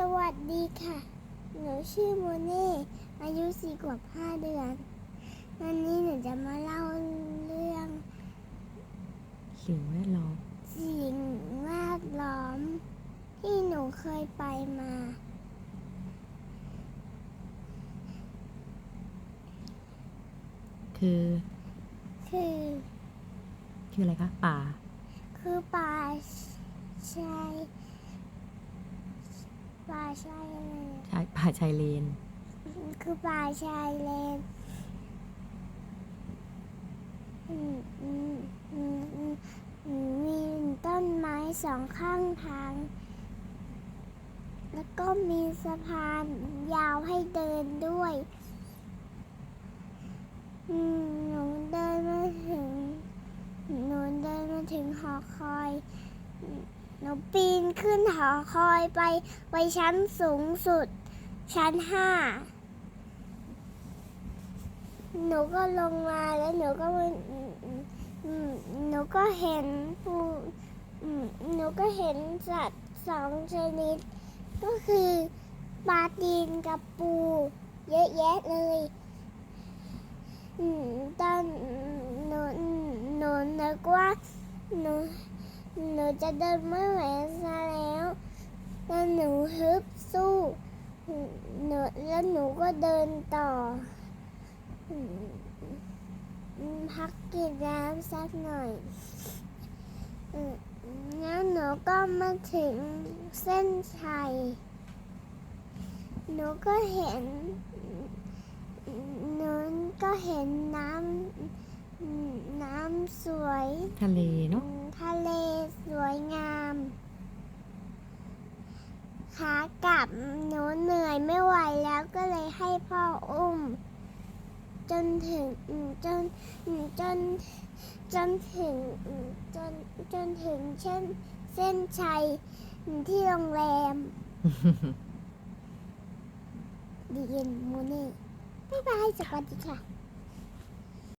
สวัสดีค่ะ หนูชื่อโมเน่อายุสี่ขวบห้าเดือน วันนี้หนูจะมาเล่าเรื่องสิ่งแวดล้อมสิ่งแวดล้อม ที่หนูเคยไปมา คือ คือ คืออะไรคะป่า คือป่าชาย ป่าชายอะไรอะชายป่าชายเลน คือป่าชายเลนอืมอืมอืมอืมอืมมีต้นไม้สองข้างทาง แล้วก็มีสะพานยาวให้เดินด้วยอืมหนูเดินมาถึง หนูเดินมาถึงหอคอย หนูปีนขึ้นหอคอยไปไปชั้นสูงสุด ชั้นห้าหนูก็ลงมาแล้วหนูก็หนูก็เห็นปูหนูก็เห็นสัตว์สองชนิด ก็คือปลาตีนกับปู เยอะแยะเลยตอนหนูหนูนึกว่าหนู หนูจะเดินไม่ไหวซะแล้วแล้วหนูฮึบสู้หนูแล้วหนูก็เดินต่ออืมอืมพักกินน้ำสักหน่อยอืมแล้วหนูก็มาถึงเส้นชัย หนูก็เห็น หนูก็เห็นน้ำอืมน้ำสวย ทะเลเนาะอืมทะเลสวยงาม ขากลับหนูเหนื่อยไม่ไหวแล้วก็เลยให้พ่ออุ้ม จนถึงอืมจนอืมจนจนถึงอืมจนจนถึงเช่นเส้นชัยอืมที่โรงแรมดีเย็นมูนี่บ๊ายบายสวัสดีค่ะ